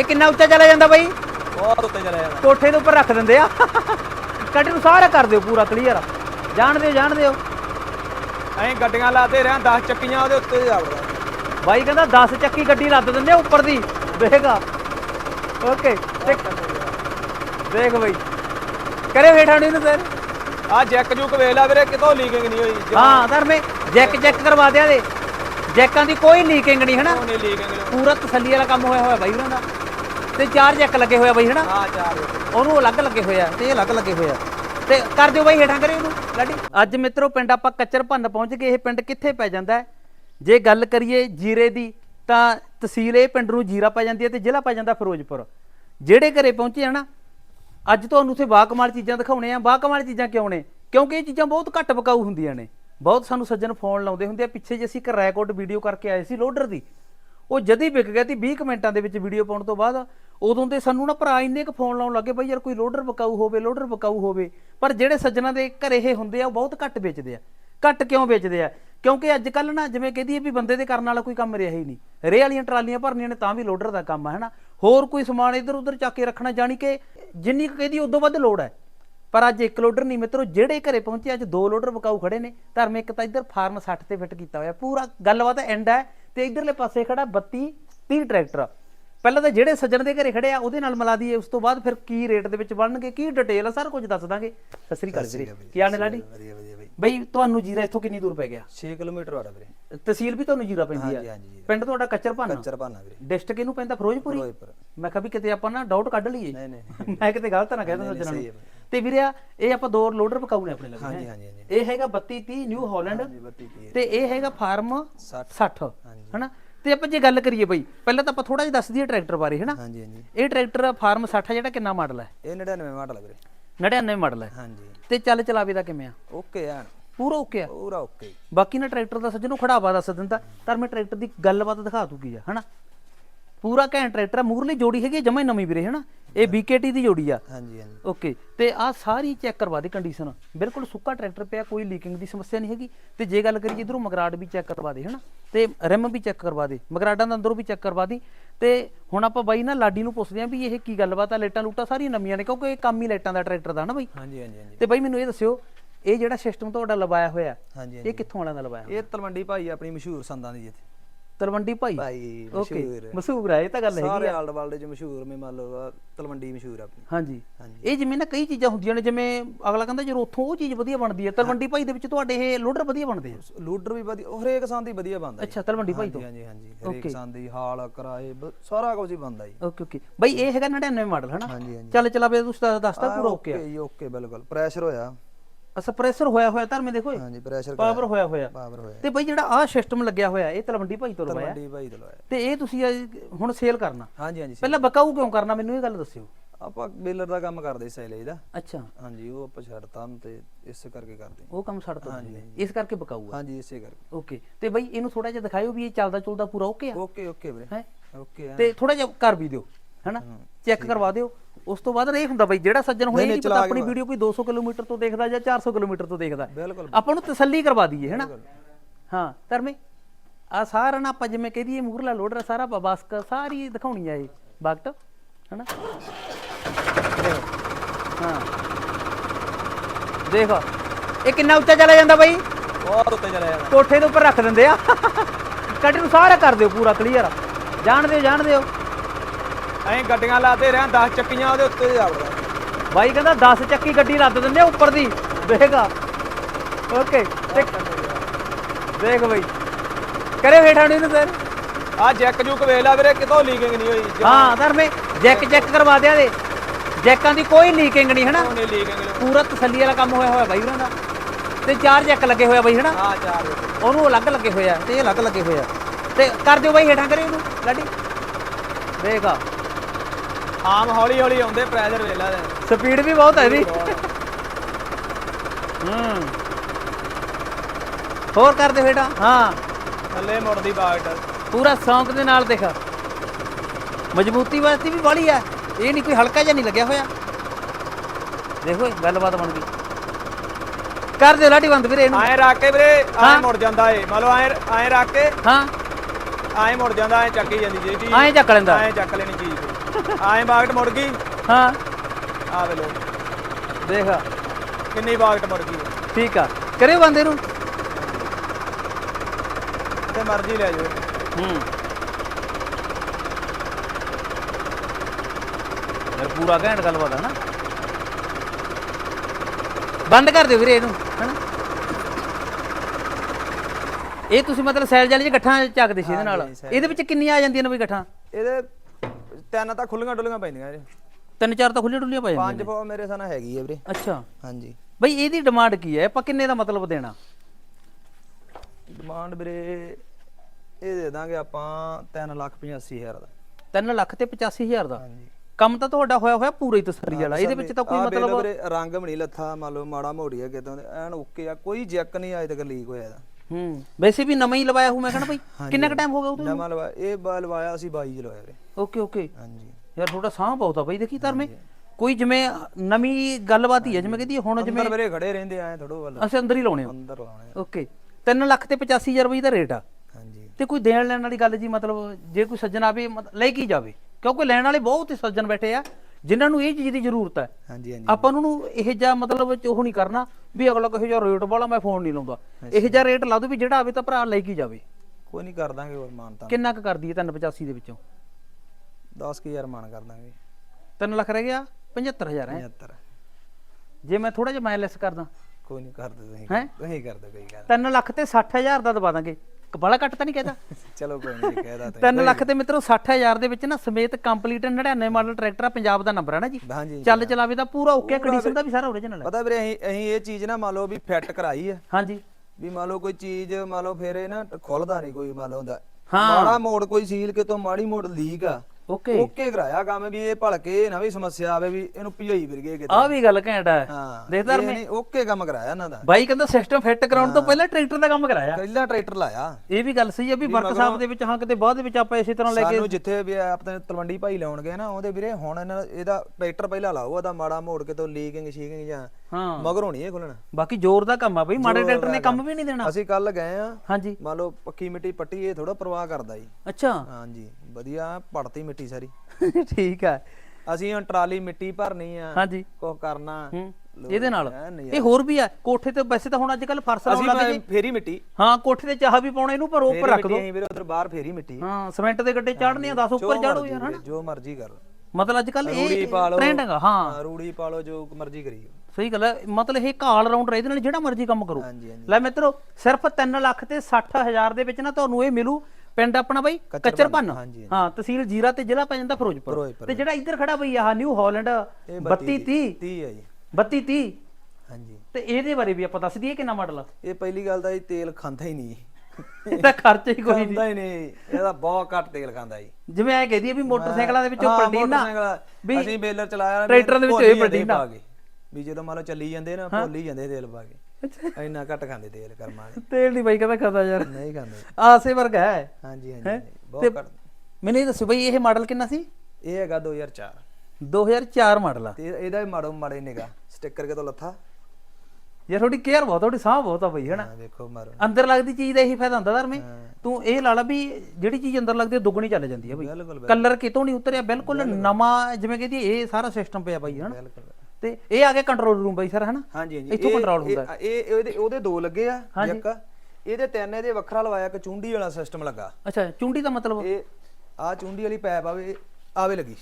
ਇਹ ਕਿੰਨਾ ਉੱਚਾ ਚਲਾ ਜਾਂਦਾ ਬਾਈ? ਬਹੁਤ ਉੱਤੇ ਚਲਾ ਜਾਂਦਾ। ਕੋਠੇ ਦੇ ਉੱਪਰ ਰੱਖ ਦਿੰਦੇ ਆ। ਕੱਢ ਨੂੰ ਸਾਰਾ ਕਰ ਦਿਓ ਪੂਰਾ ਕਲੀਅਰ ਜਾਣ ਦਿਓ ਜਾਣ ਦਿਓ। ਐਂ ਗੱਡੀਆਂ ਲਾਦੇ ਰਿਆਂ 10 ਚੱਕੀਆਂ ਉਹਦੇ ਉੱਤੇ ਜਾਵੜਦਾ ਬਾਈ ਕਹਿੰਦਾ 10 ਚੱਕੀ ਗੱਡੀ ਲੱਦ ਦਿੰਦੇ ਆ ਉੱਪਰ ਦੀ। ਦੇਖਾ ਓਕੇ ਦੇਖ ਬਾਈ। ਕਰੇ ਹੇਠਾਂ ਨੂੰ ਇਹਨੂੰ ਫਿਰ। ਆ ਜੈਕ ਜੂਕ ਵੇਖ ਲੈ ਵੀਰੇ ਕਿਤੋਂ ਲੀਕਿੰਗ ਨਹੀਂ ਹੋਈ। ਹਾਂ ਧਰਮੇ ਜੈਕ ਚੈੱਕ ਕਰਵਾ ਦਿਆ ਦੇ। ਜੈਕਾਂ ਦੀ ਕੋਈ ਲੀਕਿੰਗ ਨਹੀਂ ਹਨਾ? ਨਹੀਂ ਲੀਕਿੰਗ ਨਹੀਂ। ਪੂਰਾ ਤਸੱਲੀ ਵਾਲਾ ਕੰਮ ਹੋਇਆ ਹੋਇਆ ਬਾਈ ਉਹਨਾਂ ਦਾ। ਤੇ ਚਾਰ ਜੈਕ ਲੱਗੇ ਹੋਇਆ ਬਾਈ ਹਨਾ? ਆ ਚਾਰ ਉਹਨੂੰ ਅਲੱਗ ਲੱਗੇ ਹੋਇਆ ਤੇ ਇਹ ਅਲੱਗ ਲੱਗੇ ਹੋਇਆ ਤੇ ਕਰ ਦਿਓ ਬਾਈ ਹੇਠਾਂ ਕਰੇ ਇਹਨੂੰ ਲਾਡੀ। ਅੱਜ ਮਿੱਤਰੋ ਪਿੰਡ ਆਪਾਂ ਕੱਚਰ ਭੰਨ ਪਹੁੰਚ ਗਏ। ਇਹ ਪਿੰਡ ਕਿੱਥੇ ਪੈ ਜਾਂਦਾ ਹੈ? ਜੇ ਗੱਲ ਕਰੀਏ ਜੀਰੇ ਦੀ ਤਾਂ ਤਹਿਸੀਲ ਇਹ ਪਿੰਡ ਨੂੰ ਜੀਰਾ ਪੈ ਜਾਂਦੀ ਹੈ ਤੇ ਜ਼ਿਲ੍ਹਾ ਪੈ ਜਾਂਦਾ ਫਿਰੋਜ਼ਪੁਰ। ਜਿਹੜੇ ਘਰੇ ਪਹੁੰਚੇ ਆ ਨਾ ਅੱਜ ਤੁਹਾਨੂੰ ਉੱਥੇ ਬਾਕਮਾਲ ਚੀਜ਼ਾਂ ਦਿਖਾਉਣੇ ਆ। ਬਾਕਮਾਲ ਚੀਜ਼ਾਂ ਕਿਉਂ ਨੇ? ਕਿਉਂਕਿ ਇਹ ਚੀਜ਼ਾਂ ਬਹੁਤ ਘੱਟ ਵਿਕਾਊ ਹੁੰਦੀਆਂ ਨੇ। ਬਹੁਤ ਸਾਨੂੰ ਸੱਜਣ ਫੋਨ ਲਾਉਂਦੇ ਹੁੰਦੇ ਆ। ਪਿੱਛੇ ਜੇ ਅਸੀਂ ਇੱਕ ਰੈਕੋਰਡ ਵੀਡੀਓ ਕਰਕੇ ਆਏ ਸੀ ਲੋਡਰ ਦੀ। ਉਹ ਜਦ ਹੀ ਵਿਕ ਗਿਆ ਤੀ 20 ਕੁ ਮਿੰਟਾਂ ਦੇ ਵਿੱਚ ਵੀਡੀਓ ਪਾਉਣ ਤੋਂ ਬਾਅਦ। ਉਦੋਂ ਤੇ ਸਾਨੂੰ ਨਾ ਭਰਾ ਇੰਨੇ ਕੁ ਫੋਨ ਲਾਉਣ ਲੱਗੇ, ਬਈ ਯਾਰ ਕੋਈ ਲੋਡਰ ਬਕਾਊ ਹੋਵੇ ਲੋਡਰ ਬਕਾਊ ਹੋਵੇ। ਪਰ ਜਿਹੜੇ ਸੱਜਣਾ ਦੇ ਘਰੇ ਇਹ ਹੁੰਦੇ ਆ, ਉਹ ਬਹੁਤ ਘੱਟ ਵੇਚਦੇ ਆ। ਘੱਟ ਕਿਉਂ ਵੇਚਦੇ ਆ? ਕਿਉਂਕਿ ਅੱਜ ਕੱਲ ਨਾ ਜਿਵੇਂ ਕਹਦੀ ਵੀ ਬੰਦੇ ਦੇ ਕਰਨ ਵਾਲਾ ਕੋਈ ਕੰਮ ਰਿਹਾ ਹੀ ਨਹੀਂ। ਰੇਹ ਵਾਲੀਆਂ ਟਰਾਲੀਆਂ ਭਰਨੀਆਂ ਨੇ ਤਾਂ ਵੀ ਲੋਡਰ ਦਾ ਕੰਮ ਹੈ ਹਨਾ? ਹੋਰ ਕੋਈ ਸਮਾਨ ਇੱਧਰ ਉੱਧਰ ਚੱਕ ਕੇ ਰੱਖਣਾ, ਜਾਣੀ ਕਿ ਜਿੰਨੀ ਕੁ ਕਹਦੀ ਉਦੋਂ ਵੱਧ ਲੋੜ ਹੈ ਪਰ ਅੱਜ ਇੱਕ ਲੋਡਰ ਨਹੀਂ, ਮਿੱਤਰੋ, ਜਿਹੜੇ ਘਰੇ ਪਹੁੰਚੇ, ਅੱਜ ਦੋ ਲੋਡਰ ਬਕਾਊ ਖੜੇ ਨੇ। ਧਰਮ ਇੱਕ ਤਾਂ ਇੱਧਰ ਫਾਰਮ 60 ਤੇ ਫਿੱਟ ਕੀਤਾ ਹੋਇਆ। ਪੂਰਾ ਗੱਲਬਾਤ ਐਂਡ ਹੈ ਤੇ ਇਧਰਲੇ ਪਾਸੇ ਖੜਾ 32 30 ਟਰੈਕਟਰ ਪਹਿਲਾਂ ਤਾਂ ਜਿਹੜੇ ਸੱਜਣ ਦੇ ਘਰੇ ਖੜੇ ਆ ਉਹਦੇ ਨਾਲ ਮਿਲਾ ਦਈਏ ਉਸ ਤੋਂ ਬਾਅਦ ਫਿਰ ਕੀ ਰੇਟ ਦੇ ਵਿੱਚ ਬਣਨਗੇ ਕੀ ਡਿਟੇਲ ਆ ਸਾਰਾ ਕੁਝ ਦੱਸ ਦਾਂਗੇ। ਸਤਿ ਸ੍ਰੀ ਅਕਾਲ ਵੀਰੇ। ਕੀ ਹਾਲ ਨੇ ਲਾਡੀ? ਵਧੀਆ ਵਧੀਆ ਬਈ। ਬਈ ਤੁਹਾਨੂੰ ਜੀਰਾ ਇੱਥੋਂ ਕਿੰਨੀ ਦੂਰ ਪੈ ਗਿਆ? 6 ਕਿਲੋਮੀਟਰ ਵਾੜਾ ਵੀਰੇ। ਤਹਿਸੀਲ ਵੀ ਤੁਹਾਨੂੰ ਜੀਰਾ ਪੈਂਦੀ ਆ। ਪਿੰਡ ਤੁਹਾਡਾ ਕੱਚਰ ਭਾਨਾ? ਕੱਚਰ ਭਾਨਾ ਵੀਰੇ। ਡਿਸਟ੍ਰਿਕਟ ਇਹਨੂੰ ਪੈਂਦਾ? ਫਿਰੋਜ਼ਪੁਰੀ। ਮੈਂ ਕਿਹਾ ਵੀ ਕਿਤੇ ਆਪਾਂ ਨਾ ਡਾਊਟ ਕੱਢ ਲਈਏ। ਨਹੀਂ, ਨਹੀਂ, ਮੈਂ ਕਿਤੇ ਗਲਤ ਨਾ ਕਹਿ ਸੱਜਣਾ ਨੂੰ। ਤੇ ਵੀਰਿਆ ਇਹ ਆਪਾਂ ਦੋ ਲੋਡਰ ਪਕਾਉ ਨੇ ਆਪਣੇ ਲੱਗੇ ਹਾਂਜੀ। ਹਾਂਜੀ। ਇਹ ਹੈਗਾ 32 30 ਨਿਊ ਹਾਲੈਂਡ 32 30 ਤੇ ਇਹ ਹੈਗਾ ਫਾਰਮ 60 60 ਹਨਾ? ਤੇ ਆਪਾਂ ਜੇ ਗੱਲ ਕਰੀਏ ਬਈ ਪਹਿਲਾਂ ਤਾਂ ਆਪਾਂ ਥੋੜਾ ਜਿਹਾ ਦੱਸ ਦਈਏ ਟਰੈਕਟਰ ਬਾਰੇ ਹਨਾ? ਹਾਂਜੀ ਹਾਂਜੀ। ਇਹ ਟਰੈਕਟਰ ਫਾਰਮ 60 ਜਿਹੜਾ ਕਿੰਨਾ ਮਾਡਲ ਹੈ? ਇਹ 99 ਮਾਡਲ ਆ ਵੀਰੇ। 99 ਮਾਡਲ ਹੈ। ਹਾਂਜੀ। ਤੇ ਚੱਲ ਚਲਾਵੇ ਦਾ ਕਿਵੇਂ ਆ? ਓਕੇ ਆ। ਪੂਰਾ ਓਕੇ ਆ? ਪੂਰਾ ਓਕੇ। ਬਾਕੀ ਨਾ ਟਰੈਕਟਰ ਦਾ ਸੱਜਣੋਂ ਖੜਾਵਾ ਦੱਸ ਦਿੰਦਾ ਤਾਂ ਮੈਂ ਟਰੈਕਟਰ ਦੀ ਗੱਲਬਾਤ ਦਿਖਾ ਦੂਗੀ ਆ ਹਨਾ? ਪੂਰਾ ਘੈਂਟ ਟਰੈਕਟਰ ਆ ਮੂਰਲੀ ਜੋੜੀ ਹੈਗੀ ਜਮਾ ਹੀ ਨਵੀਂ ਵੀਰੇ ਹਨਾ? ਇਹ BKT ਦੀ ਜੋੜੀ ਆ। ਹਾਂਜੀ ਹਾਂਜੀ। ਓਕੇ ਤੇ ਆ ਸਾਰੀ ਚੈੱਕ ਕਰਵਾ ਦੇ ਕੰਡੀਸ਼ਨ ਬਿਲਕੁਲ ਸੁੱਕਾ ਟਰੈਕਟਰ ਪਿਆ ਕੋਈ ਲੀਕਿੰਗ ਦੀ ਸਮੱਸਿਆ ਨਹੀਂ ਹੈਗੀ। ਤੇ ਜੇ ਗੱਲ ਕਰੀਏ ਇਧਰੋਂ ਮਗਰਾਟ ਵੀ ਚੈੱਕ ਕਰਵਾ ਦੇ ਹਨਾ? ਤੇ ਰਿਮ ਵੀ ਚੈੱਕ ਕਰਵਾ ਦੇ ਮਗਰਾਟਾਂ ਦਾ ਅੰਦਰੋਂ ਵੀ ਚੈੱਕ ਕਰਵਾ ਦੀ। ਤੇ ਹੁਣ ਆਪਾਂ ਬਾਈ ਨਾ ਲਾਡੀ ਨੂੰ ਪੁੱਛਦੇ ਆਂ ਵੀ ਇਹ ਕੀ ਗੱਲਬਾਤ ਆ ਲਾਈਟਾਂ ਲੂਟਾਂ ਸਾਰੀਆਂ ਨਵੀਆਂ ਨੇ ਕਿਉਂਕਿ ਇਹ ਕੰਮ ਹੀ ਲਾਈਟਾਂ ਦਾ ਟਰੈਕਟਰ ਦਾ ਨਾ ਬਾਈ? ਹਾਂਜੀ ਹਾਂਜੀ ਹਾਂਜੀ। ਤੇ ਬਾਈ ਮੈਨੂੰ ਇਹ ਦੱਸਿਓ ਇਹ ਜਿਹੜਾ ਸਿਸਟਮ ਤੁਹਾਡਾ ਲਵਾਇਆ ਹੋਇਆ ਹਾਂਜੀ ਇਹ ਕਿੱਥੋਂ ਵਾਲਿਆਂ ਦਾ ਲਵਾਇਆ ਇਹ ਤਲਵੰਡੀ ਭਾਈ ਆਪਣੀ ਮਸ਼ਹੂਰ ਸੰਦਾਂ ਦੀ ਇੱਥੇ ਤਲਵੰਡੀ ਭਾਈ? ਭਾਈ ਓਕੇ ਮਸ਼ਹੂਰ ਮਸ਼ਹੂਰ ਹੈ ਇਹ ਤਾਂ ਗੱਲ ਹੈਗੀ ਸਾਰੇ ਆਲਡ ਵਰਲਡ ਚ ਮਸ਼ਹੂਰ ਮੇ ਮੰਨ ਲਓ ਤਲਵੰਡੀ ਮਸ਼ਹੂਰ ਆ ਆਪਣੀ। ਹਾਂਜੀ। ਇਹ ਜਿਵੇਂ ਨਾ ਕਈ ਚੀਜ਼ਾਂ ਹੁੰਦੀਆਂ ਨੇ ਜਿਵੇਂ ਅਗਲਾ ਕਹਿੰਦਾ ਜਦੋਂ ਉੱਥੋਂ ਉਹ ਚੀਜ਼ ਵਧੀਆ ਬਣਦੀ ਹੈ ਤਲਵੰਡੀ ਭਾਈ ਦੇ ਵਿੱਚ ਤੁਹਾਡੇ ਇਹ ਲੋਡਰ ਵਧੀਆ ਬਣਦੇ ਆ? ਲੂਡਰ ਵੀ ਵਧੀਆ ਹਰੇਕ ਸੰਦ ਹੀ ਵਧੀਆ ਬਣਦਾ। ਅੱਛਾ ਤਲਵੰਡੀ ਭਾਈ ਤੋਂ? ਹਾਂਜੀ ਹਾਂਜੀ ਹਰੇਕ ਸੰਦ ਦੀ ਹਾਲ ਕਿਰਾਏ ਸਾਰਾ ਕੁਝ ਹੀ ਬਣਦਾ ਜੀ। ਓਕੇ ਓਕੇ ਬਾਈ ਇਹ ਹੈਗਾ 99 ਮਾਡਲ ਹਨਾ? ਚੱਲ ਚਲਾ ਬੇ ਤੁਸੀਂ ਦੱਸ- ਦੱਸਤਾ ਪੂਰਾ ਓਕੇ ਜੀ ਓਕੇ ਬਿਲਕੁਲ। ਪ੍ਰੈਸ਼ਰ ਹੋਇਆ। ਅਸਾ ਪ੍ਰੈਸ਼ਰ ਹੋਇਆ ਹੋਇਆ ਧਰਮੇ ਦੇਖੋ ਹਾਂਜੀ ਪ੍ਰੈਸ਼ਰ ਪਾਵਰ ਹੋਇਆ ਹੋਇਆ। ਪਾਵਰ ਹੋਇਆ। ਤੇ ਬਾਈ ਜਿਹੜਾ ਆਹ ਸਿਸਟਮ ਲੱਗਿਆ ਹੋਇਆ ਇਹ ਤਲਵੰਡੀ ਭਾਈ ਤੋਂ ਲਵਾਇਆ। ਤਲਵੰਡੀ ਭਾਈ ਤੋਂ ਲਵਾਇਆ। ਤੇ ਇਹ ਤੁਸੀਂ ਹੁਣ ਸੇਲ ਕਰਨਾ। ਹਾਂਜੀ ਹਾਂਜੀ ਪਹਿਲਾਂ ਬਕਾਊ ਕਿਉਂ ਕਰਨਾ? ਮੈਨੂੰ ਇਹ ਗੱਲ ਦੱਸਿਓ। ਆਪਾਂ ਬੇਲਰ ਦਾ ਕੰਮ ਕਰਦੇ ਸੈਲੇਜ ਦਾ ਅੱਛਾ। ਹਾਂਜੀ ਉਹ ਆਪਾਂ ਛੱਡਤਾ ਤੇ ਇਸੇ ਕਰਕੇ ਕਰਦੇ ਉਹ ਕੰਮ ਛੱਡ ਤਾ ਤੁਸੀਂ। ਇਸ ਕਰਕੇ ਬਕਾਊ ਆ। ਹਾਂਜੀ ਇਸੇ ਕਰਕੇ। ਓਕੇ ਤੇ ਬਾਈ ਇਹਨੂੰ ਥੋੜਾ ਜਿਹਾ ਦਿਖਾਇਓ ਵੀ ਇਹ ਚੱਲਦਾ ਚੁਲਦਾ ਪੂਰਾ ਓਕੇ ਆ। ਓਕੇ ਓਕੇ ਵੀਰੇ। ਹੈ? ਓਕੇ ਆ। ਤੇ ਥੋੜਾ ਜਿਹਾ ਕਰ ਵੀ ਦਿਓ। ਹੈਨਾ? ਚੈੱਕ ਕਰਵਾ ਦਿਓ। ਉਸ ਤੋਂ ਬਾਅਦ ਇਹ ਹੁੰਦਾ ਬਾਈ ਜਿਹੜਾ ਸੱਜਣ ਹੁਣ ਇਹ ਨਹੀਂ ਪਤਾ ਆਪਣੀ ਵੀਡੀਓ ਕੋਈ 200 ਕਿਲੋਮੀਟਰ ਤੋਂ ਦੇਖਦਾ ਜਾਂ 400 ਕਿਲੋਮੀਟਰ ਤੋਂ ਦੇਖਦਾ। ਆਪਾਂ ਨੂੰ ਤਸੱਲੀ ਕਰਵਾ ਦਈਏ ਹੈਨਾ? ਹਾਂ ਧਰਮੇ ਆ ਸਾਰਾ ਨਾ ਆਪਾਂ ਜਿਵੇਂ ਕਹਿ ਦਈਏ ਮੂਰਲਾ ਲੋਡਰ ਸਾਰਾ ਬਾਸਕ ਸਾਰੀ ਦਿਖਾਉਣੀ ਆ ਇਹ ਬਾਕਟ ਹੈਨਾ? ਹਾਂ। ਦੇਖੋ ਇਹ ਕਿੰਨਾ ਉੱਚਾ ਚਲਾ ਜਾਂਦਾ ਬਾਈ? ਬਹੁਤ ਉੱਤੇ ਚਲਾ ਜਾਂਦਾ। ਕੋਠੇ ਦੇ ਉੱਪਰ ਰੱਖ ਦਿੰਦੇ ਆ। ਕੱਢ ਨੂੰ ਸਾਰਾ ਕਰ ਦਿਓ ਪੂਰਾ ਕਲੀਅਰ ਜਾਣ ਦਿਓ ਜਾਣ ਦਿਓ। ਐਂ ਗੱਡੀਆਂ ਲਾਦੇ ਰਿਆਂ 10 ਚੱਕੀਆਂ ਉਹਦੇ ਉੱਤੇ ਜਾਵੜਦਾ ਬਾਈ ਕਹਿੰਦਾ 10 ਚੱਕੀ ਗੱਡੀ ਲੱਦ ਦਿੰਦੇ ਆ ਉੱਪਰ ਦੀ। ਦੇਖਾ ਓਕੇ ਤੇ ਦੇਖ ਬਾਈ। ਕਰੇ ਹੇਠਾਂ ਨੂੰ ਫਿਰ। ਆ ਜੈਕ ਜੂਕ ਵੇਖ ਲੈ ਵੀਰੇ ਕਿਤੋਂ ਲੀਕਿੰਗ ਨਹੀਂ ਹੋਈ। ਹਾਂ ਧਰਮੇ ਜੈਕ ਚੈੱਕ ਕਰਵਾ ਦਿਆ ਦੇ। ਜੈਕਾਂ ਦੀ ਕੋਈ ਲੀਕਿੰਗ ਨਹੀਂ ਹਨਾ? ਉਹਨੇ ਲੀਕਿੰਗ ਪੂਰਾ ਤਸੱਲੀ ਵਾਲਾ ਕੰਮ ਹੋਇਆ ਹੋਇਆ ਬਾਈ ਉਹਨਾਂ ਦਾ। ਤੇ ਚਾਰ ਜੈਕ ਲੱਗੇ ਹੋਇਆ ਬਾਈ ਹਨਾ? ਆ ਚਾਰ ਉਹਨੂੰ ਅਲੱਗ ਲੱਗੇ ਹੋਇਆ ਤੇ ਇਹ ਅਲੱਗ ਲੱਗੇ ਹੋਇਆ ਤੇ ਕਰ ਦਿਓ ਬਾਈ ਹੇਠਾਂ ਕਰੇ ਇਹਨੂੰ ਲਾਡੀ। ਦੇਖਾ ਆਮ ਹੌਲੀ ਹੌਲੀ ਆਉਂਦੇ ਪ੍ਰੈਸ਼ਰ ਵੇਖ ਲੈ ਸਪੀਡ ਵੀ ਬਹੁਤ ਹੈ ਇਹਦੀ। ਹੂੰ। ਹੋਰ ਕਰ ਦੇ ਹੇਠਾਂ ਹਾਂ। ਥੱਲੇ ਮੁੜਦੀ ਬਾਗਟ ਪੂਰਾ ਸ਼ੌਂਕ ਦੇ ਨਾਲ ਦੇਖ। ਮਜ਼ਬੂਤੀ ਵਾਸਤੇ ਵੀ ਬੜੀ ਹੈ ਇਹ ਨਹੀਂ ਕੋਈ ਹਲਕਾ ਜਿਹਾ ਨਹੀਂ ਲੱਗਿਆ ਹੋਇਆ। ਦੇਖੋ ਇਹ ਗੱਲਬਾਤ ਬਣ ਗਈ। ਕਰ ਦਿਓ ਲਾਡੀ ਬੰਦ ਵੀਰੇ ਇਹਨੂੰ। ਐਂ ਰੱਖ ਕੇ ਵੀਰੇ। ਐਂ ਮੁੜ ਜਾਂਦਾ ਏ ਮੰਨ ਲਓ ਐਂ ਐਂ ਰੱਖ ਕੇ। ਹਾਂ। ਐਂ ਮੁੜ ਜਾਂਦਾ ਐਂ ਚੱਕੀ ਜਾਂਦੀ ਜੀ ਐਂ ਚੱਕ ਲੈਂਦਾ। ਐਂ ਚੱਕ ਲੈਣੀ ਚੀਜ਼। ਐਂ ਬਾਗਟ ਮੁੜ ਗਈ? ਹਾਂ। ਆ ਵੇ ਲੋ ਦੇਖ। ਕਿੰਨੀ ਬਾਗਟ ਮੁੜ ਗਈ। ਠੀਕ ਆ। ਕਰਿਓ ਬੰਦੇ ਨੂੰ। ਤੇ ਮਰਜ਼ੀ ਲੈ ਜਾਓ। ਹੂੰ। ਯਾਰ ਪੂਰਾ ਘੈਂਟ ਗੱਲਬਾਤ ਆ ਨਾ। ਬੰਦ ਕਰ ਦਿਓ ਵੀਰੇ ਇਹਨੂੰ ਹਨਾ। ਇਹ ਤੁਸੀਂ ਮਤਲਬ ਸੈਲ ਜਾਲੀ ਚ ਗੱਠਾਂ ਚੱਕਦੇ ਸੀ ਇਹਦੇ ਨਾਲ। ਹਾਂਜੀ, ਸੈਲ ਇਹਦੇ ਵਿੱਚ ਕਿੰਨੀਆਂ ਆ ਜਾਂਦੀਆਂ ਨੇ ਬਈ ਗੱਠਾਂ? ਇਹਦੇ ਤਿੰਨ ਤਾਂ ਖੁੱਲੀਆਂ ਡੁੱਲੀਆਂ ਪੈਂਦੀਆਂ ਜੀ ਤਿੰਨ ਚਾਰ ਤਾਂ ਖੁੱਲੀਆਂ ਡੁੱਲੀਆਂ ਪੈ ਜਾਂਦੀਆਂ ਪੰਜ ਫੋ ਮੇਰੇ ਸਾਨਾ ਹੈਗੀ ਆ ਵੀਰੇ। ਅੱਛਾ। ਹਾਂਜੀ। ਬਈ ਇਹਦੀ ਡਿਮਾਂਡ ਕੀ ਹੈ? ਆਪਾਂ ਕਿੰਨੇ ਦਾ ਮਤਲਬ ਦੇਣਾ? ਡਿਮਾਂਡ ਵੀਰੇ ਇਹ ਦੇ ਦਾਂਗੇ ਆਪਾਂ 3 ਲੱਖ 85 ਹਜ਼ਾਰ ਦਾ। 3 ਲੱਖ ਤੇ 85000 ਦਾ? ਹਾਂਜੀ। ਕੰਮ ਤਾਂ ਤੁਹਾਡਾ ਹੋਇਆ ਹੋਇਆ ਪੂਰਾ ਹੀ ਤਸਰੀ ਵਾਲਾ। ਇਹਦੇ ਵਿੱਚ ਤਾਂ ਕੋਈ ਆਹ ਵੇਖ ਲਓ ਮਤਲਬ ਵੀਰੇ ਰੰਗ ਵੀ ਨਹੀਂ ਲੱਥਾ ਮੰਨ ਲਓ ਮਾੜਾ ਮੋੜੀ ਆ ਕਿਤੋਂ। ਐਨ ਓਕੇ ਆ ਕੋਈ ਜੈਕ ਨਹੀਂ ਅਜੇ ਤੱਕ ਲੀਕ ਹੋਇਆ ਇਹਦਾ। ਹੂੰ। ਵੈਸੇ ਵੀ ਨਵਾਂ ਹੀ ਲਵਾਇਆ ਹੂੰ ਮੈਂ ਕਹਿੰਦਾ ਬਈ। ਕਿੰਨਾ ਕੁ ਟਾਈਮ ਹੋ ਗਿਆ ਉਹ ਨਵਾਂ ਲਵਾ ਇਹ ਬਾ ਲਵਾਇਆ ਅਸੀਂ 22 ਚ ਲਵਾਇਆ ਵੀਰੇ। Okay okay. ਹਾਂਜੀ। ਯਾਰ ਥੋੜਾ ਸਾਹ ਬਹੁਤ ਆ ਬਈ ਦੇਖੀ ਧਰਮੇ ਕੋਈ ਜਿਵੇਂ ਨਵੀਂ ਗੱਲਬਾਤ ਹੀ ਹੈ ਜਿਵੇਂ ਕਹਿੰਦੀ ਹੁਣ ਜਿਵੇਂ ਅੰਦਰ ਵੀਰੇ ਖੜੇ ਰਹਿੰਦੇ ਆਏ ਥੋੜੋ ਵੱਲ। ਅਸੀਂ ਅੰਦਰ ਹੀ ਲਾਉਣੇ ਆ। ਅੰਦਰ ਲਾਉਣੇ ਆ। ਓਕੇ। 3 ਲੱਖ ਤੇ 85000 ਰੁਪਏ ਦਾ ਰੇਟ ਆ। ਹਾਂਜੀ। ਤੇ ਕੋਈ ਦੇਣ ਲੈਣ ਵਾਲੀ ਗੱਲ ਜੀ ਮਤਲਬ ਜੇ ਕੋਈ ਸੱਜਣ ਆਵੇ ਮਤ- ਲੈ ਕੇ ਹੀ ਜਾਵੇ। ਕਿਉਂਕਿ ਲੈਣ ਵਾਲੇ ਬਹੁਤ ਹੀ ਸੱਜਣ ਬੈਠੇ ਆ। ਜਿਨ੍ਹਾਂ ਨੂੰ ਇਹ ਚੀਜ਼ ਦੀ ਜ਼ਰੂਰਤ ਹੈ। ਹਾਂਜੀ ਹਾਂਜੀ ਆਪਾਂ ਉਹਨਾਂ ਨੂੰ ਇਹ ਜਿਹਾ ਮਤਲਬ ਉਹ ਨਹੀਂ ਕਰਨਾ ਵੀ ਅਗਲਾ ਕਹੇ ਜਿਹਾ ਰੇਟ ਵਾਲਾ ਮੈਂ ਫੋਨ ਨਹੀਂ ਲਾਉਂਦਾ। ਇਹ ਜਿਹਾ ਰੇਟ ਲਾ ਦੋ ਵੀ ਜਿਹੜਾ ਆਵੇ ਤਾਂ ਭਰਾ ਲੈ ਕੇ ਜਾਵੇ। ਕੋਈ ਨਹੀਂ ਕਰ ਦਾਂਗੇ ਹੋਰ ਮਾਨਤਾ ਕਿੰਨਾ ਕੁ ਕਰਦੀ ਹੈ 385 ਦੇ ਵਿੱਚੋਂ? 10000 ਮਾਨ ਕਰ ਦਾਂਗੇ। 3 ਲੱਖ ਰਹਿ ਗਿਆ? 75000 ਹੈ? 75 ਜੇ ਮੈਂ ਥੋੜਾ ਜਿਹਾ ਮਾਈਨਸ ਕਰਦਾ। ਕੋਈ ਨਹੀਂ ਕਰ ਦੇ ਤੁਸੀਂ। ਹੈਂ? ਤੁਸੀਂ ਕਰ ਦੋ ਕੋਈ ਗੱਲ 3 ਲੱਖ ਤੇ 60000 ਦਾ ਦਵਾ ਦਾਂਗੇ। ਬੜਾ ਘੱਟ ਤਾਂ ਨਹੀਂ ਕਹਿਦਾ। ਚਲੋ ਕੋਈ ਨਹੀਂ ਕਹਿਦਾ ਤੇ 3 ਲੱਖ ਤੇ ਮਿੱਤਰੋ 60000 ਦੇ ਵਿੱਚ ਨਾ ਸਮੇਤ ਕੰਪਲੀਟ 99 ਮਾਡਲ ਟਰੈਕਟਰ ਆ ਪੰਜਾਬ ਦਾ ਨੰਬਰ ਹੈ ਨਾ ਜੀ। ਚੱਲ ਚਲਾਵੇ ਤਾਂ ਪੂਰਾ ਓਕੇ ਕੰਡੀਸ਼ਨ ਦਾ ਵੀ ਸਾਰਾ ਓਰੀਜਨਲ ਹੈ ਪਤਾ ਵੀਰੇ ਅਸੀਂ ਅਸੀਂ ਇਹ ਚੀਜ਼ ਨਾ ਮੰਨ ਲਓ ਵੀ ਫਿੱਟ ਕਰਾਈ ਆ। ਹਾਂਜੀ ਵੀ ਮੰਨ ਲਓ ਕੋਈ ਚੀਜ਼ ਮੰਨ ਲਓ ਫੇਰ ਇਹ ਨਾ ਖੁੱਲਦਾ ਨਹੀਂ ਕੋਈ ਮੰਨ ਲਓ ਹੁੰਦਾ। ਹਾਂ। ਮਾੜਾ ਮੋੜ ਕੋਈ ਸੀਲ ਕਿਤੋਂ ਮਾੜੀ ਮੋੜ ਲੀਕ ਆ। ਓਕੇ। ਓਕੇ ਕਰਾਇਆ ਕੰਮ ਵੀ ਇਹ ਭਲਕੇ ਨਾ ਵੀ ਸਮੱਸਿਆ ਆਵੇ ਵੀ ਇਹਨੂੰ ਭਜਾਈ ਫਿਰਗੇ ਕਿਤੇ। ਆ ਵੀ ਗੱਲ ਘੈਂਟ ਹੈ ਹਾਂ ਦੇਖਦਾ ਇਹ ਨਹੀਂ ਓਕੇ ਕੰਮ ਕਰਾਇਆ ਇਹਨਾਂ ਦਾ। ਬਾਈ ਕਹਿੰਦਾ ਸਿਸਟਮ ਫਿੱਟ ਕਰਾਉਣ ਤੋਂ ਪਹਿਲਾਂ ਟਰੈਕਟਰ ਦਾ ਕੰਮ ਕਰਾਇਆ। ਪਹਿਲਾਂ ਟਰੈਕਟਰ ਲਾਇਆ। ਇਹ ਵੀ ਗੱਲ ਸਹੀ ਹੈ ਵੀ ਵਰਕਸ਼ਾਪ ਦੇ ਵਿੱਚ ਹਾਂ ਕਿਤੇ ਬਾਅਦ ਦੇ ਵਿੱਚ ਆਪਾਂ ਇਸੇ ਤਰ੍ਹਾਂ ਲੈ ਕੇ ਸਾਨੂੰ ਜਿੱਥੇ ਵੀ ਆਪਣੇ ਤਲਵੰਡੀ ਭਾਈ ਲਾਉਣਗੇ ਨਾ ਉਹਦੇ ਵੀਰੇ ਹੁਣ ਇਹਨਾਂ ਇਹਦਾ ਟਰੈਕਟਰ ਪਹਿਲਾਂ ਲਾਓ ਉਹਦਾ ਮਾੜਾ ਮੋੜ ਕੇ ਤੋਂ ਲੀਕਿੰਗ ਸ਼ੀਕਿੰਗ ਜਾਂ ਹਾਂ। ਮਗਰ ਹੋਣੀ ਹੈ ਖੁੱਲਣਾ। ਬਾਕੀ ਜ਼ੋਰ ਦਾ ਕੰਮ ਆ ਬਈ ਮਾੜੇ ਟਰੈਕਟਰ ਨੇ ਕੰਮ ਵੀ ਨਹੀਂ ਦੇਣਾ। ਅਸੀਂ ਕੱਲ ਗਏ ਆ। ਹਾਂਜੀ। ਮੰਨ ਲਓ ਪੱਕੀ ਮਿੱਟੀ ਪੱਟੀ ਇਹ ਥੋੜਾ ਪ੍ਰਵਾਹ ਕਰਦਾ ਜੀ। ਅੱਛਾ। ਹਾਂਜੀ ਵਧੀਆ ਪੜਤੀ ਮਿੱਟੀ ਸਾਰੀ। ਠੀਕ ਹੈ ਅਸੀਂ ਹੁਣ ਟਰਾਲੀ ਮਿੱਟੀ ਭਰਨੀ ਆ ਹਾਂਜੀ। ਕੁਝ ਕਰਨਾ। ਹੂੰ ਇਹਦੇ ਨਾਲ? ਐਨ। ਇਹ ਹੋਰ ਵੀ ਆ ਕੋਠੇ ਤੇ ਵੈਸੇ ਤਾਂ ਹੁਣ ਅੱਜ ਕੱਲ ਫਰਸ਼ ਲਾਉਣ ਅਸੀਂ ਲੱਗ ਗਏ। ਭਾਵੇਂ ਫੇਰੀ ਮਿੱਟੀ। ਹਾਂ ਕੋਠੇ ਤੇ ਚਾਹ ਵੀ ਪਾਉਣਾ ਇਹਨੂੰ ਪਰ ਉੱਪਰ ਫੇਰੀ ਰੱਖ ਮਿੱਟੀ ਦੋ। ਵੀਰੇ ਉਧਰ ਬਾਹਰ ਫੇਰੀ ਮਿੱਟੀ। ਹਾਂ ਸਿਮੈਂਟ ਦੇ ਗੱਡੇ ਚਾੜਨੇ ਆ 10 ਉੱਪਰ ਜੋ ਚਾੜੋ ਮਰਜ਼ੀ ਯਾਰ ਹਨਾ? ਵੀਰੇ, ਜੋ ਮਰਜ਼ੀ ਕਰ। ਮਤਲਬ ਅੱਜ ਕੱਲ ਰੂੜੀ ਇਹ ਪਾ ਲਓ। ਟ੍ਰੈਂਡ ਹੈਗਾ ਹਾਂ। ਰੂੜੀ ਪਾ ਲਓ ਜੋ ਮਰਜ਼ੀ ਕਰੀ। ਸਹੀ ਗੱਲ ਹੈ ਮਤਲਬ ਇਹ ਕਾਲ ਰਾਉਂਡਰ ਇਹਦੇ ਨਾਲ ਜਿਹੜਾ ਮਰਜ਼ੀ ਕੰਮ ਕਰੋ। ਹਾਂਜੀ ਹਾਂਜੀ। ਲੈ ਮਿੱਤਰੋ ਸਿਰਫ 3 ਲੱਖ ਤੇ 60000 ਦੇ ਵਿੱਚ ਨਾ ਤੁਹਾਨੂੰ ਇਹ ਮਿਲੂ ਪਿੰਡ ਆਪਣਾ ਬਾਈ? ਕੱਚਰ ਭੰਨ ਹਾਂਜੀ, ਹਾਂ ਤਹਿਸੀਲ ਜੀਰਾ ਤੇ ਜ਼ਿਲ੍ਹਾ ਪੈ ਜਾਂਦਾ ਫਿਰੋਜ਼ਪੁਰ। ਫਿਰੋਜ਼ਪੁਰ। ਤੇ ਜਿਹੜਾ ਇੱਧਰ ਖੜਾ ਬਈ ਆਹ ਨਿਊ ਹਾਲੈਂਡ ਇਹ 3230 30 ਹੈ ਜੀ। 3230 ਹਾਂਜੀ। ਤੇ ਇਹਦੇ ਬਾਰੇ ਵੀ ਆਪਾਂ ਦੱਸ ਦਈਏ ਕਿੰਨਾ ਮਾਡਲ ਆ? ਇਹ ਪਹਿਲੀ ਗੱਲ ਤਾਂ ਇਹ ਤੇਲ ਖਾਂਦਾ ਹੀ ਨਹੀਂ। ਇਹਦਾ ਖਰਚਾ ਹੀ ਕੋਈ ਨਹੀਂ ਖਾਂਦਾ ਹੀ ਨਹੀਂ। ਇਹਦਾ ਬਹੁਤ ਘੱਟ ਤੇਲ ਖਾਂਦਾ ਜੀ। ਜਿਵੇਂ ਐ ਕਹਦੀ ਵੀ ਮੋਟਰਸਾਈਕਲਾਂ ਦੇ ਵਿੱਚੋਂ ਹਾਂ, ਪਲਟੀਨਾ ਮੋਟਰਸਾਈਕਲ, ਵੀ ਅਸੀਂ ਬੇਲਰ ਚਲਾਇਆ ਟਰੈਕਟਰਾਂ ਦੇ ਵਿੱਚੋਂ ਇਹ ਪਲਟੀਨਾ ਵੀ ਜਦੋਂ ਮੰਨ ਲਓ ਚੱਲੀ ਜਾਂਦੇ ਨਾ ਭੁੱਲ ਹੀ ਜਾਂਦੇ ਤੇਲ ਪਾ ਕੇ। ਇੰਨਾ ਘੱਟ ਖਾਂਦੇ ਤੇਲ ਕਰਮਾਂ ਵਾਲੇ। ਤੇਲ ਨਹੀਂ ਬਾਈ ਕਹਿੰਦਾ ਖਾਦਾ ਯਾਰ। ਨਹੀਂ ਖਾਂਦੇ। ਆਸੇ ਵਰਗਾ ਹੈ। ਹਾਂਜੀ ਹਾਂਜੀ ਬਹੁਤ ਘੱਟ। ਮੈਨੂੰ ਇਹ ਦੱਸੋ ਬਈ ਇਹ ਮਾਡਲ ਕਿੰਨਾ ਸੀ? ਇਹ ਹੈਗਾ 2004 2004 ਮਾਡਲ ਆ। ਤੇ ਇਹਦਾ ਵੀ ਮਾੜੋ ਮਾੜੇ ਨਿਗਾ। ਸਟicker ਕਿਤੋਂ ਲੱਥਾ? ਯਾਰ ਤੁਹਾਡੀ ਕੇਅਰ ਬਹੁਤ ਤੁਹਾਡੀ ਸਾਹ ਬਹੁਤ ਆ ਬਈ ਹਨਾ ਹਾਂ ਦੇਖੋ ਮਾਰੋ। ਅੰਦਰ ਲੱਗਦੀ ਚੀਜ਼ ਦਾ ਇਹੀ ਫਾਇਦਾ ਹੁੰਦਾ ਧਰਮੇ। ਤੂੰ ਇਹ ਲਾ ਲਾ ਵੀ ਜਿਹੜੀ ਚੀਜ਼ ਅੰਦਰ ਲੱਗਦੀ ਹੈ ਦੁੱਗਣੀ ਚੱਲ ਜਾਂਦੀ ਹੈ ਬਈ। ਬਿਲਕੁਲ ਕਲਰ ਕਿਤੋਂ ਨਹੀਂ ਉਤਰਿਆ ਬਿਲਕੁਲ ਨਵਾਂ ਜਿਵੇਂ ਕਹਿੰਦੀ ਇਹ ਸਾਰਾ ਸਿਸਟਮ ਪਿਆ ਬਾਈ ਹਨਾ ਬਿਲਕੁਲ। ਤੇ ਇਹ ਆ ਗਿਆ ਕੰਟਰੋਲ ਰੂਮ ਬਾਈ ਸਰ ਹਨਾ? ਹਾਂਜੀ ਹਾਂਜੀ। ਇੱਥੋਂ ਇਹ- ਇਹ- ਹੁੰਦਾ। ਇਹ ਉਹਦੇ ਉਹਦੇ ਦੋ ਲੱਗੇ ਆ ਇੱਕ। ਇਹਦੇ ਤਿੰਨ ਇਹਦੇ ਵੱਖਰਾ ਲਵਾਇਆ ਇੱਕ ਚੁੰਡੀ ਵਾਲਾ ਸਿਸਟਮ ਲੱਗਾ। ਅੱਛਾ ਚੁੰਡੀ ਦਾ ਮਤਲਬ? ਇਹ ਆ ਚੁੰਡੀ ਵਾਲੀ ਪੈਪ ਆਵੇ ਆਵੇ ਲੱਗੀ।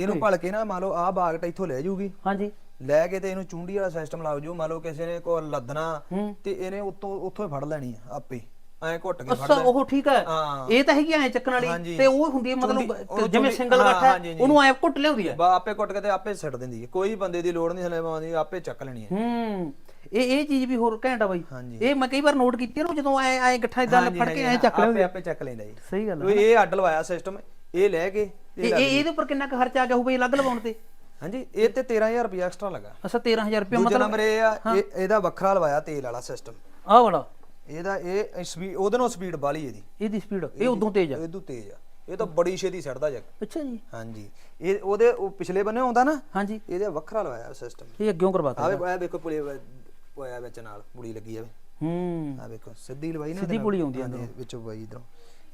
ਇਹਨੂੰ ਭਲ ਕੇ ਨਾ ਮੰਨ ਲਓ ਆ ਬਾਗਟ ਇੱਥੋਂ ਲੈ ਜਾਊਗੀ। ਹਾਂਜੀ। ਲੈ ਕੇ ਤੇ ਇਹਨੂੰ ਚੁੰਡੀ ਵਾਲਾ ਸਿਸਟਮ ਲਾਓ ਜੋ ਮੰਨ ਲਓ ਕਿਸੇ ਨੇ ਕੋ ਲੱਦਣਾ ਹੂੰ। ਤੇ ਇਹਨੇ ਉੱਤੋਂ ਉੱਥੋਂ ਹੀ ਫੜ ਲੈਣੀ ਆ ਆਪੇ। ਐਂ ਘੁੱਟ ਕੇ ਅੱਛਾ ਉਹ ਠੀਕ ਹੈ। ਹਾਂ। ਇਹ ਤਾਂ ਹੈਗੀ ਐ ਚੱਕਣ ਵਾਲੀ। ਹਾਂਜੀ। ਤੇ ਉਹ ਹੁੰਦੀ ਹੈ ਚੁੰਡੀ- ਮਤਲਬ ਜਿਵੇਂ ਚੁੰਡੀ- ਸਿੰਗਲ ਹਾਂ, ਗੱਠ ਹੈ ਹਾਂਜੀ। ਉਹਨੂੰ ਐ ਘੁੱਟ ਲਿਆਉਂਦੀ ਹੈ। ਬਾ ਆਪੇ ਘੁੱਟ ਕੇ ਤੇ ਆਪੇ ਸਿੱਟ ਦਿੰਦੀ ਹੈ। ਕੋਈ ਬੰਦੇ ਦੀ ਲੋੜ ਨਹੀਂ ਹਲੇ ਪਾਉਂਦੀ ਆਪੇ ਚੱਕ ਲੈਣੀ ਹੈ। ਹੂੰ। ਇਹ ਇਹ ਚੀਜ਼ ਵੀ ਹੋਰ ਘੈਂਟ ਆ ਬਾਈ। ਹਾਂਜੀ। ਇਹ ਮੈਂ ਕਈ ਵਾਰ ਨੋਟ ਕੀਤੀ ਨਾ ਜਦੋਂ ਐ ਐ ਗੱਠਾ ਇਦਾਂ ਹਾਂਜੀ, ਫੜ ਕੇ ਐ ਹਾਂਜੀ, ਚੱਕ ਆਪੇ ਹੈ। ਆਪੇ ਚੱਕ ਲੈਂਦਾ ਜੀ। ਸਹੀ ਗੱਲ ਉਹ ਇਹ ਅੱਡ ਲਵਾਇਆ ਸਿਸਟਮ ਇਹ ਲੈ ਕੇ ਤੇ ਇਹ ਇਹ ਇਹਦੇ ਉੱਪਰ ਕਿੰਨਾ ਕੁ ਖਰਚਾ ਆ ਗਿਆ ਹੋਊ ਬਈ ਅਲੱਗ ਲਵਾਉਣ ਤੇ? ਹਾਂਜੀ ਇਹ ਤੇ 13000 ਰੁਪਏ ਐਕਸਟਰਾ ਲੱਗਾ। ਅੱਛਾ 13000 ਰੁਪਏ ਦੂਜਾ ਮਤਲਬ ਨੰਬਰ ਇਹ ਆ ਇਹ- ਇਹਦਾ ਵੱਖਰਾ ਲਵਾਇਆ ਤੇਲ ਵਾਲਾ ਸਿਸਟਮ ਆਹ ਵਾਲਾ? ਇਹਦਾ ਇਹ ਸਪੀਡ ਉਹਦੇ ਨਾਲ ਸਪੀਡ ਬਾਲੀ ਇਹਦੀ। ਇਹਦੀ ਸਪੀਡ ਇਹ ਉਦੋਂ ਤੇਜ਼ ਆ। ਇਹਦੂ ਤੇਜ਼ ਆ। ਇਹ ਤਾਂ ਬੜੀ ਛੇਤੀ ਸੜਦਾ ਜੱਗ ਅੱਛਾ ਜੀ। ਹਾਂਜੀ। ਇਹ ਉਹਦੇ ਉਹ ਪਿਛਲੇ ਬੰਨੇ ਆਉਂਦਾ ਨਾ ਹਾਂਜੀ। ਇਹਦੇ ਵੱਖਰਾ ਲਵਾਇਆ ਸਿਸਟਮ ਇਹ ਅੱਗਿਓਂ ਕਰਵਾਤਾ ਆਵੇ ਆ ਵੇਖੋ ਪੁਲੀ ਹੋਇਆ ਵਿੱਚ ਨਾਲ ਪੁੜੀ ਲੱਗੀ ਜਾਵੇ ਹੂੰ। ਆ ਵੇਖੋ ਸਿੱਧੀ ਲਵਾਈ ਨਾ ਸਿੱਧੀ ਪੁਲੀ ਆਉਂਦੀ ਆ ਵਿੱਚੋਂ ਬਾਈ ਇਧਰੋਂ।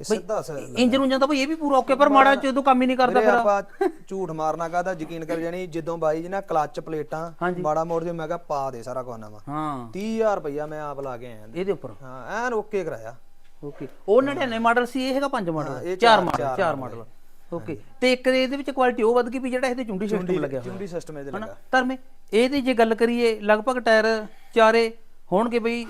ਇਹ ਸਿੱਧਾ ਬਈ ਇਹ ਵੀ ਪੂਰਾ ਓਕੇ ਪਰ ਮਾੜਾ ਜਦੋਂ ਕੰਮ ਹੀ ਨਹੀਂ ਕਰਦਾ ਵੀਰੇ ਫਿਰ। ਆਪਾਂ ਝੂਠ ਮਾਰਨਾ ਕਾਹਦਾ ਯਕੀਨ ਕਰ ਜਾਣੀ ਜਦੋਂ ਬਾਈ ਜੀ ਨਾ ਕਲੱਚ ਪਲੇਟਾਂ ਹਾਂਜੀ। ਮਾੜਾ ਮੋੜ ਦੇ ਮੈਂ ਕਿਹਾ ਪਾ ਦੇ ਸਾਰਾ ਕੁਝ ਨਵਾਂ। ਹਾਂ। 30000 ਰੁਪਇਆ ਮੈਂ ਆਪ ਲਾ ਕੇ ਆਇਆ ਇਹਦੇ। ਉੱਪਰ। ਹਾਂ ਐਨ ਓਕੇ ਕਰਾਇਆ। ਓਕੇ। ਉਹ 99 ਮਾਡਲ ਸੀ ਇਹ ਹੈਗਾ 5 ਮਾਡਲ। ਇਹ ਚਾਰ ਚਾਰ- ਮਾਡਲ ਚਾਰ ਚਾਰ ਮਾਡਲ। ਓਕੇ। ਤੇ ਇੱਕ ਇਹਦੇ ਵਿੱਚ ਕੁਆਲਿਟੀ ਉਹ ਵੱਧ ਗਈ ਵੀ ਜਿਹੜਾ ਇਹਦੇ ਚੁੰਡੀ ਸਿਸਟਮ ਲੱਗਿਆ ਹੋਇਆ। ਚੁੰਡੀ ਸਿਸਟਮ ਇਹਦੇ ਹਨਾ? ਲੱਗਾ। ਧਰਮੇ ਇਹਦੀ ਜੇ ਗੱਲ ਕਰੀਏ ਲਗਭਗ ਟਾਇਰ ਚਾਰੇ ਹੋਣਗੇ ਬਈ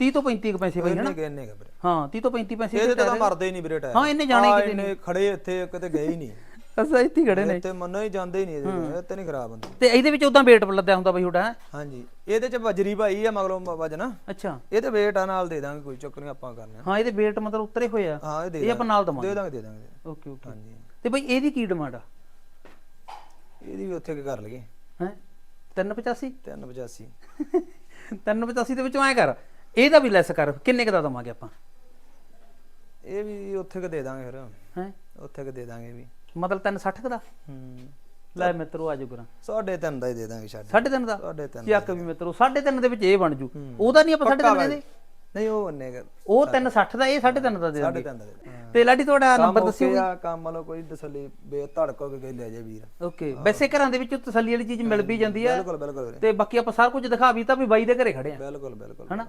30 ਤੋਂ 35 ਕੁ ਪੈਸੇ ਬਈ ਹਨਾ? ਇੰਨੇ ਕੁ- ਇੰਨੇ ਕੁ ਵੀਰੇ। ਹਾਂ 30 ਤੋਂ 35 ਪੈਸੇ ਇਹਦੇ ਤੇ ਮਰਦੇ ਹੀ ਨਹੀਂ ਵੀਰੇ ਟਾਇਰ। ਹਾਂ, ਇਹਨੇ ਜਾਣੇ ਕਿਤੇ ਇਹਨੇ ਖੜੇ ਇੱਥੇ ਕਿਤੇ ਗਏ ਹੀ ਨਹੀਂ। ਅਸਾਂ ਇੱਥੇ ਖੜੇ ਨੇ। ਤੇ ਮੰਨੋ ਹੀ ਜਾਂਦੇ ਹੀ ਨਹੀਂ ਇਹਦੇ ਤੇ ਨਹੀਂ ਖਰਾਬ ਹੁੰਦੇ। ਤੇ ਇਹਦੇ ਵਿੱਚ ਉਦਾਂ weight ਲੱਦਿਆ ਹੁੰਦਾ ਬਈ ਤੁਹਾਡਾ? ਹਾਂਜੀ ਇਹਦੇ ਚ ਬਜਰੀ ਭਾਈ ਆ ਮਗਰੋਂ ਵਜਨ। ਅੱਛਾ। ਇਹਦੇ ਵੇਟ ਆ ਨਾਲ ਦੇ ਦਾਂਗੇ ਕੋਈ ਚੱਕਰ ਨਹੀਂ ਆਪਾਂ ਕਰਨੇ ਹਾਂ ਇਹਦੇ weight ਮਤਲਬ ਉਤਰੇ ਹੋਏ ਆ। ਹਾਂ ਇਹ ਦੇ ਇਹ ਆਪਾਂ ਨਾਲ ਦਵਾਂਗੇ। ਦੇ ਦਾਂਗੇ ਦੇ ਦਾਂਗੇ। Okay okay. ਹਾਂਜੀ। ਤੇ ਬਈ ਇਹਦੀ ਕੀ ਡਿਮਾਂਡ ਆ? ਇਹਦੀ ਵੀ ਉੱਥੇ ਕੀ ਕਰ ਲਈਏ। ਹੈ? 385 385 385 ਦੇ ਵਿੱਚੋਂ ਐ ਕਰ। ਇਹਦਾ ਵੀ ਲੈਸ ਕਰ ਕਿੰਨੇ ਕੁ ਦਾ ਦਵਾਂਗੇ ਆਪਾਂ? ਇਹ ਵੀ ਉੱਥੇ ਕਿ ਦੇ ਦਾਂਗੇ ਫਿਰ। ਹੈ? ਉੱਥੇ ਕਿ ਦੇ ਦਾਂਗੇ ਵੀ। ਮਤਲਬ 360 ਦਾ? ਹੂੰ। ਲੈ ਮਿੱਤਰੋ ਆਜੋ ਕਰਾਂ। ਸਾਢੇ ਤਿੰਨ ਦਾ ਹੀ ਦੇ ਦਾਂਗੇ ਛੱਡ। ਸਾਢੇ ਤਿੰਨ ਦਾ? ਸਾਢੇ ਤਿੰਨ ਚੱਕ ਵੀ ਮਿੱਤਰੋ ਸਾਢੇ ਤਿੰਨ ਦੇ ਵਿੱਚ ਇਹ ਬਣ ਜੂ। ਉਹਦਾ ਨਹੀਂ ਆਪਾਂ ਸਾਢੇ ਤਿੰਨ ਦੇ ਨਹੀਂ ਉਹ ਉਹਨੇ ਉਹ 360 ਦਾ ਇਹ ਸਾਢੇ ਤਿੰਨ ਦਾ ਦੇ ਦਾਂਗੇ। ਤਿੰਨ ਦਾ ਦੇ ਦਾਂਗੇ। ਤੇ ਲਾਡੀ ਤੁਹਾਡਾ ਨੰਬਰ ਦੱਸਿਓ ਆ ਕੰਮ ਵਾਲੋ ਕੋਈ ਤਸੱਲੀ ਬੇ ਧੜਕੋ ਕੇ ਲੈ ਜੇ ਵੀਰ। ਓਕੇ। ਵੈਸੇ ਘਰਾਂ ਦੇ ਵਿੱਚ ਤਸੱਲੀ ਵਾਲੀ ਚੀਜ਼ ਮਿਲ ਵੀ ਜਾਂਦੀ ਆ। ਬਿਲਕੁਲ ਬਿਲਕੁਲ ਤੇ ਬਾਕੀ ਆਪਾਂ ਸਾਰਾ ਕੁਝ ਦਿਖਾ ਵੀ ਤਾਂ ਵੀ ਬਾਈ ਦੇ ਘਰੇ ਖੜੇ ਆ। ਬਿਲਕੁਲ ਬਿਲਕੁਲ ਹਨਾ?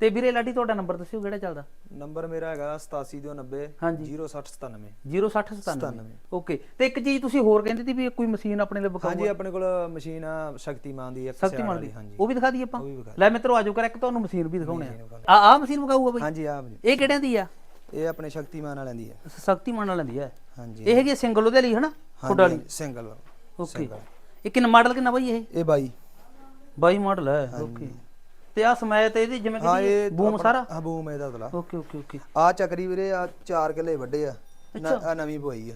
ਤੇ ਵੀਰੇ ਲਾਡੀ ਤੁਹਾਡਾ ਨੰਬਰ ਦੱਸਿਓ ਕਿਹੜਾ ਚੱਲਦਾ? ਨੰਬਰ ਮੇਰਾ ਹੈਗਾ 8790 ਹਾਂਜੀ। 0697 0697 ਓਕੇ। ਤੇ ਇੱਕ ਚੀਜ਼ ਤੁਸੀਂ ਹੋਰ ਕਹਿੰਦੇ ਸੀ ਵੀ ਕੋਈ ਮਸ਼ੀਨ ਆਪਣੇ ਲਈ ਵਿਖਾਓ? ਹਾਂਜੀ ਆਪਣੇ ਕੋਲ ਮਸ਼ੀਨ ਆ ਸ਼ਕਤੀਮਾਨ ਦੀ ਸਿਆਲ ਸ਼ਕਤੀਮਾਨ ਦੀ। ਹਾਂਜੀ। ਉਹ ਵੀ ਦਿਖਾ ਦਈਏ ਆਪਾਂ? ਲੈ ਮਿੱਤਰੋ ਆਜੋ ਕਰ ਇੱਕ ਤੁਹਾਨੂੰ ਮਸ਼ੀਨ ਵੀ ਦਿਖਾਉਣੇ ਆ। ਆ ਆ ਮਸ਼ੀਨ ਵਿਖਾਊਗਾ ਬਈ? ਹਾਂਜੀ ਆ। ਇਹ ਕਿਹੜਿਆਂ ਦੀ ਆ? ਇਹ ਆਪਣੇ ਸ਼ਕਤੀਮਾਨ ਵਾਲਿਆਂ ਦੀ ਹੈ। ਸ਼ਕਤੀਮਾਨ ਵਾਲਿਆਂ ਦੀ ਹੈ। ਹਾਂਜੀ। ਇਹ ਹੈਗੀ ਸਿੰਗਲ ਉਹਦੇ ਲਈ ਹਨਾ? ਖੁੱਡ ਵਾਲੀ? ਸਿੰਗਲ। ਓਕੇ। ਇਹ ਕਿੰਨਾ ਮਾਡਲ ਕਿੰਨਾ ਬਈ ਇਹ? ਇਹ ਬਾਈ। 22 ਮਾਡਲ ਹੈ ਓਕੇ। ਤੇ ਆ ਸਮੈਤ ਇਹਦੀ ਜਿਵੇਂ ਹਾਂ ਕਿ ਇਹ ਬੂਮ ਸਾਰਾ? ਹਾਂ ਬੂਮ ਇਹਦਾ ਤਲਾ ਓਕੇ ਓਕੇ ਓਕੇ। ਆ ਚੱਕਰੀ ਵੀਰੇ ਆ ਚਾਰ ਕਿੱਲੇ ਵੱਡੇ ਆ। ਆ ਨਵੀਂ ਪੋਈ ਆ।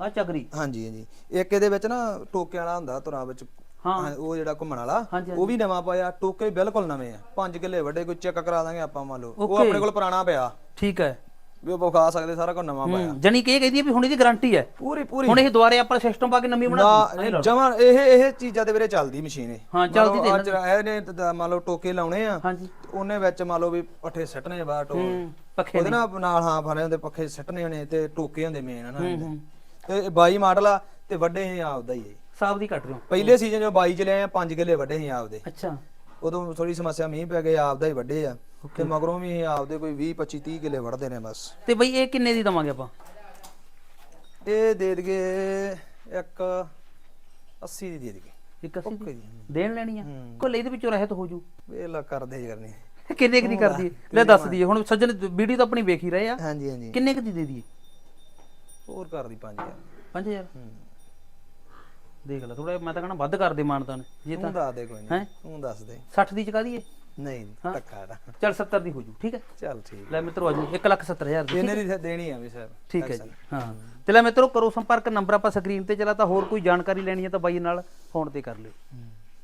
ਆ ਚੱਕਰੀ? ਹਾਂਜੀ ਹਾਂਜੀ। ਇੱਕ ਇਹਦੇ ਵਿੱਚ ਨਾ ਟੋਕੇ ਵਾਲਾ ਹੁੰਦਾ ਤੁਰਾਂ ਵਿੱਚ। ਹਾਂ। ਉਹ ਜਿਹੜਾ ਘੁੰਮਣ ਵਾਲਾ ਹਾਂਜੀ, ਉਹ ਵੀ ਨਵਾਂ ਪਾਇਆ। ਟੋਕੇ ਬਿਲਕੁਲ ਨਵੇਂ ਆ। ਪੰਜ ਕਿੱਲੇ ਵੱਡੇ ਕੋਈ ਚੈੱਕ ਕਰਾ ਦਾਂਗੇ ਆਪਾਂ ਮੰਨ ਲਓ। ਉਹ। ਆਪਣੇ ਕੋਲ ਪੁਰਾਣਾ ਪਿਆ। ਠੀਕ ਹੈ। ਵੀ ਉਹ ਵਿਖਾ ਸਕਦੇ ਸਾਰਾ ਕੁਝ ਨਵਾਂ ਪਾਇਆ। ਜਣੀ ਕਿ ਇਹ ਕਹਿੰਦੀ ਹੈ ਵੀ ਹੁਣ ਇਹਦੀ ਗਾਰੰਟੀ ਹੈ। ਪੂਰੀ ਪੂਰੀ। ਹੁਣ ਇਹ ਦੁਬਾਰੇ ਆਪਾਂ ਸਿਸਟਮ ਪਾ ਕੇ ਨਵੀਂ ਬਣਾ ਨਾ ਜਮਾਂ ਇਹ ਇਹ ਚੀਜ਼ਾਂ ਤੇ ਵੀਰੇ ਚੱਲਦੀ ਮਸ਼ੀਨ ਇਹ। ਹਾਂ, ਚੱਲਦੀ ਲਓ ਅੱਜ ਇਹਨੇ ਤਾਂ- ਤਾਂ ਮੰਨ ਲਓ ਟੋਕੇ ਲਾਉਣੇ ਆ ਹਾਂਜੀ। ਤੇ ਉਹਨੇ ਵਿੱਚ ਮੰਨ ਲਓ ਵੀ ਪੱਠੇ ਸੱਟਣੇ ਬਾਹਰ ਟੋ ਪੱਖੇ ਉਹਦੇ ਨਾਲ ਨਾਲ ਹਾਂ ਫਾਲੇ ਹੁੰਦੇ ਪੱਖੇ ਸੱਟਣੇ ਹੋਣੇ ਤੇ ਟੋਕੇ ਹੁੰਦੇ ਮੇਨ ਹਨਾ। ਤੇ ਇਹ 22 ਮਾਡਲ ਆ ਤੇ ਵੱਡੇ ਹੀ ਆਪਦਾ ਹੀ ਹੈ ਸਾਬ ਦੀ ਕੱਟ ਰਹੇ ਪਹਿਲੇ ਸੀਜ਼ਨ ਜੋ 22 ਚ ਲਏ ਆ 5 ਕਿੱਲੇ ਵੱਡੇ ਹੀ ਆਪਦੇ। ਅੱਛਾ। ਉਦੋਂ ਥੋੜੀ ਸਮੱਸਿਆ ਮੀਂਹ ਪੈ ਗਏ ਆਪਦਾ ਹੀ ਵੱਡੇ ਆ। ਤੇ ਮਗਰੋਂ ਵੀ ਇਹ ਆਪਦੇ ਕੋਈ 20 25 30 ਕਿੱਲੇ ਵੜਦੇ ਨੇ ਬਸ। ਤੇ ਬਈ ਇਹ ਕਿੰਨੇ ਦੀ ਦਵਾਂਗੇ ਆਪਾਂ? ਇਹ ਦੇ ਦਗੇ ਇੱਕ 80 ਦੀ ਦੇ ਦਗੇ ਇੱਕ ਅਸੀਂ ਓਕੇ ਜੀ। ਦੇਣ ਲੈਣੀ ਆ? ਕੋਲ ਇਹਦੇ ਵਿੱਚੋਂ ਰਹਿਤ ਹੋ ਜੂ? ਵੇਲਾ ਕਰਦੇ ਹੀ ਕਰਨੀ। ਕਿੰਨੇ ਕੁ ਦੀ ਕਰਦੀ? ਲੈ ਦੱਸ ਦਈਏ। ਹੁਣ ਸੱਜਣ ਵੀਡੀਓ ਤਾਂ ਆਪਣੀ ਵੇਖ ਹੀ ਰਹੇ ਆ। ਹਾਂਜੀ ਹਾਂਜੀ। ਕਿੰਨੇ ਕੁ ਦੀ ਦੇ ਦਈਏ? ਹੋਰ ਕਰਦੀ 5000 5000 ਹੂੰ। ਦੇਖ ਲੈ ਥੋੜਾ ਮੈਂ ਤਾਂ ਕਹਣਾ ਵੱਧ ਕਰ ਦੇ ਮਾਨਤਾ ਨੇ ਜੇ ਤਾਂ ਤੂੰ ਦੱਸ ਦੇ ਕੋਈ? ਨਹੀਂ ਤੂੰ ਦੱਸ ਦੇ। 60 ਦੀ ਚਕਾ ਦਈਏ? ਨਹੀਂ ਦਾ ਚੱਲ 70 ਦੀ ਹੋ ਜੂ ਠੀਕ ਹੈ? ਚੱਲ ਠੀਕ ਲੈ ਮਿੱਤਰੋ ਆਜੋ 1 ਲੱਖ 70 ਹਜ਼ਾਰ ਦੀ ਇਹਨੇ ਦੀ ਦੇਣੀ ਆ ਵੀ ਸਰ ਠੀਕ ਹੈ ਜੀ ਹਾਂ। ਤੇ ਲੈ ਮਿੱਤਰੋ ਕਰੋ ਸੰਪਰਕ ਨੰਬਰ ਆਪਾਂ ਸਕਰੀਨ ਤੇ ਚਲਾ ਤਾਂ ਹੋਰ ਕੋਈ ਜਾਣਕਾਰੀ ਲੈਣੀ ਹੈ ਤਾਂ ਬਾਈ ਨਾਲ ਫੋਨ ਤੇ ਕਰ ਲਿਓ।